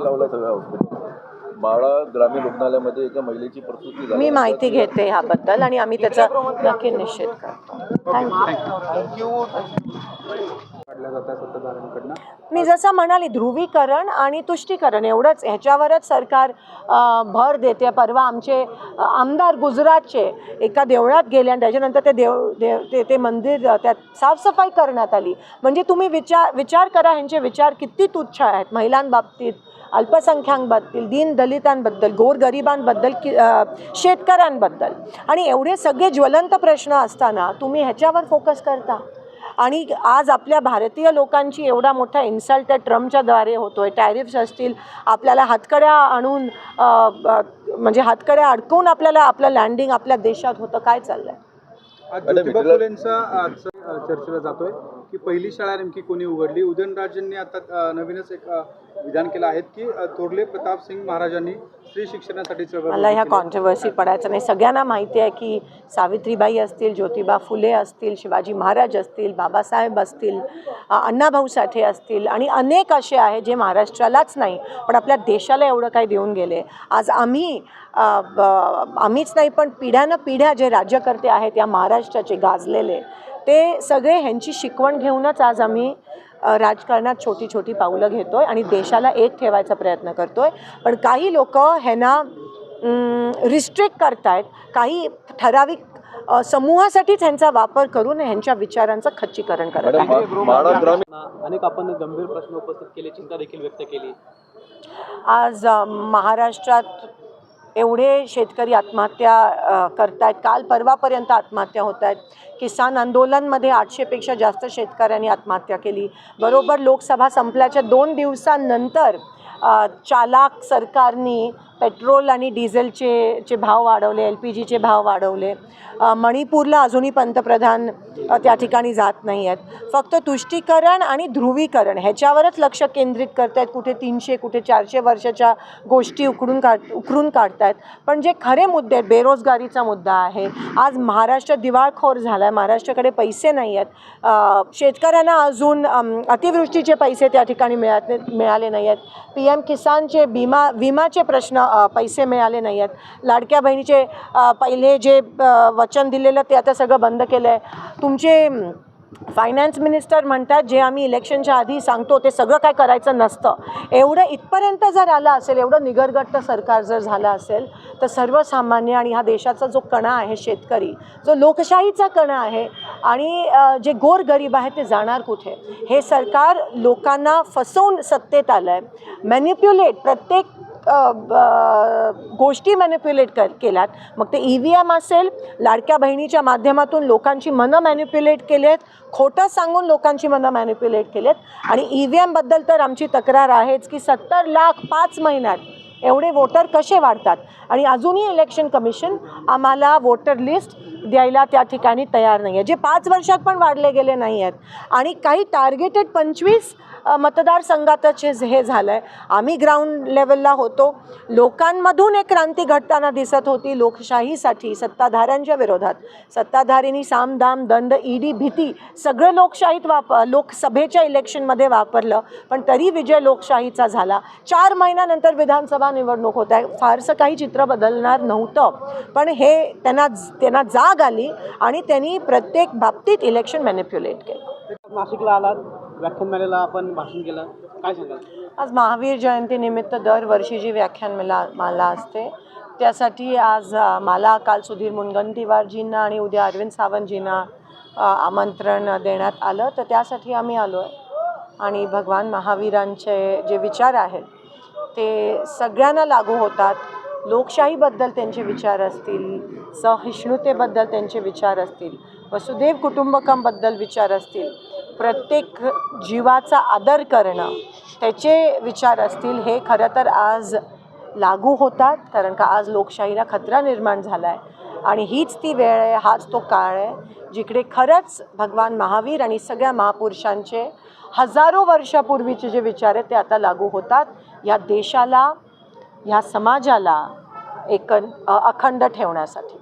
लावला सगळ्या हॉस्पिटल बाळा ग्रामीण रुग्णालयामध्ये एका महिलेची प्रसूती झाली मी माहिती घेते ह्याबद्दल आणि आम्ही त्याचा नक्की निश्चित करतो. थँक्यू मी जसं म्हणाली ध्रुवीकरण आणि तुष्टीकरण एवढंच. ह्याच्यावरच सरकार भर देते. परवा आमचे आमदार गुजरातचे एका देवळात गेले आणि त्याच्यानंतर ते देव देव ते ते मंदिर त्यात साफसफाई करण्यात आली. म्हणजे तुम्ही विचार विचार करा ह्यांचे विचार किती तुच्छ आहेत. महिलांबाबतीत अल्पसंख्याकांबद्दल दीन दलितांबद्दल गोरगरिबांबद्दल कि शेतकऱ्यांबद्दल. आणि एवढे सगळे ज्वलंत प्रश्न असताना तुम्ही ह्याच्यावर फोकस करता. आणि आज आपल्या भारतीय लोकांची एवढा मोठा इन्सल्ट त्या ट्रम्पच्या द्वारे होतोय टॅरिफ्स असतील आपल्याला हातकड्या आणून म्हणजे हातकड्या अडकवून आपल्याला आपलं लँडिंग आपल्या देशात होतं. काय आज अ, चर्चेला जातोय. की पहिली शाळा नेमकी कोणी उघडली? उदयनराजेंनी आता नवीनच एक विधान केलं आहे की थोरले प्रताप सिंग महाराजांनी स्त्री शिक्षणासाठी मला ह्या. कॉन्ट्रोवर्सी पडायचं नाही. सगळ्यांना माहिती आहे की सावित्रीबाई असतील ज्योतिबा फुले असतील शिवाजी महाराज असतील बाबासाहेब असतील अण्णाभाऊ साठे असतील आणि अनेक असे आहे जे महाराष्ट्रालाच नाही पण आपल्या देशाला एवढं काही देऊन गेले. आज आम्ही आम्हीच नाही पण पिढ्यानं पिढ्या जे राज्यकर्ते आहेत या महाराष्ट्राचे गाजलेले ते सगळे ह्यांची शिकवण घेऊनच आज आम्ही राजकारणात छोटी छोटी पावलं घेतोय आणि देशाला एक ठेवायचा प्रयत्न करतोय. पण काही लोक ह्यांना रिस्ट्रिक्ट करतायत. काही ठराविक समूहासाठीच ह्यांचा वापर करून ह्यांच्या विचारांचं खच्चीकरण करत ग्रामीण अनेक आपण गंभीर प्रश्न उपस्थित केले चिंता देखील व्यक्त केली. आज महाराष्ट्रात एवढे शेतकरी आत्महत्या करत करतायत. काल परवापर्यंत आत्महत्या होत आहेत किसान आंदोलनमध्ये आठशेपेक्षा जास्त शेतकऱ्यांनी आत्महत्या केली. बरोबर लोकसभा संपल्याच्या दोन दिवसांनंतर चालाक सरकारनी पेट्रोल आणि डिझेलचे चे भाव वाढवले एल पी जीचे भाव वाढवले. मणिपूरला अजूनही पंतप्रधान त्या ठिकाणी जात नाही आहेत फक्त तुष्टीकरण आणि ध्रुवीकरण ह्याच्यावरच लक्ष केंद्रित करत आहेत कुठे तीनशे कुठे चारशे वर्षाच्या गोष्टी उकडून काढ उकरून काढतायत. पण जे खरे मुद्दे आहेत बेरोजगारीचा मुद्दा आहे. आज महाराष्ट्र दिवाळखोर झाला आहे महाराष्ट्राकडे पैसे नाही आहेत शेतकऱ्यांना अजून अतिवृष्टीचे पैसे त्या ठिकाणी मिळत मिळाले नाही आहेत पी एम किसानचे विमा विमाचे प्रश्न पैसे मिळाले नाही आहेत लाडक्या बहिणीचे पहिले जे वचन दिलेलं ते आता सगळं बंद केलं आहे तुमचे फायनान्स मिनिस्टर म्हणतात जे आम्ही इलेक्शनच्या आधी सांगतो ते सगळं काय करायचं नसतं. एवढं इथपर्यंत जर आलं असेल एवढं निगरगट्ट सरकार जर झालं असेल तर सर्वसामान्य आणि ह्या देशाचा जो कणा आहे शेतकरी जो लोकशाहीचा कणा आहे आणि जे गोरगरीब आहे ते जाणार कुठे? हे सरकार लोकांना फसवून सत्तेत आलं आहे मॅन्युप्युलेट प्रत्येक गोष्टी मॅन्युप्युलेट कर केल्यात. मग ते ई व्ही एम असेल लाडक्या बहिणीच्या माध्यमातून लोकांची मनं मॅन्युप्युलेट केलेत खोटं सांगून लोकांची मनं मॅन्युप्युलेट केलेत. आणि ई व्ही एमबद्दल तर आमची तक्रार आहेच की सत्तर लाख पाच महिन्यात एवढे वोटर कसे वाढतात? आणि अजूनही इलेक्शन कमिशन आम्हाला वोटर लिस्ट द्यायला त्या ठिकाणी तयार नाही आहे जे पाच वर्षात पण वाढले गेले नाही आहेत आणि काही टार्गेटेड पंचवीस मतदारसंघातच हे हे झालं आहे आम्ही ग्राउंड लेवलला होतो. लोकांमधून एक क्रांती घडताना दिसत होती. लोकशाहीसाठी सत्ताधाऱ्यांच्या विरोधात. सत्ताधारींनी सामदाम दंड ईडी भीती सगळं लोकशाहीत वाप लोकसभेच्या इलेक्शनमध्ये वापरलं. पण तरी विजय लोकशाहीचा झाला. चार महिन्यानंतर विधानसभा निवडणूक होत आहे फारसं काही चित्र बदलणार नव्हतं. पण हे त्यांना त्यांना जाग आली आणि त्यांनी प्रत्येक बाबतीत इलेक्शन मॅनिप्युलेट केलं. नाशिकला आलात. व्याख्यानमालेला आपण भाषण केलं. काय सांगाल? आज महावीर जयंतीनिमित्त दरवर्षी जी व्याख्यान मला माला असते त्यासाठी आज अ, मला काल सुधीर मुनगंटीवारजींना आणि उद्या अरविंद सावंतजींना अ, आमंत्रण देण्यात आलं. तर त्यासाठी आम्ही आलो आहे आणि भगवान महावीरांचे जे विचार आहेत ते सगळ्यांना लागू होतात. लोकशाहीबद्दल त्यांचे विचार असतील सहिष्णुतेबद्दल त्यांचे विचार असतील वसुदेव कुटुंबकमबद्दल विचार असतील प्रत्येक जीवाचा आदर करणं त्याचे विचार असतील हे खरं तर आज लागू होतात कारण का आज लोकशाहीला खतरा निर्माण झाला आहे आणि हीच ती वेळ आहे हाच तो काळ आहे जिकडे खरंच भगवान महावीर आणि सगळ्या महापुरुषांचे हजारो वर्षापूर्वीचे जे विचार आहेत ते आता लागू होतात. या देशाला ह्या समाजाला एक अखंड ठेवण्यासाठी.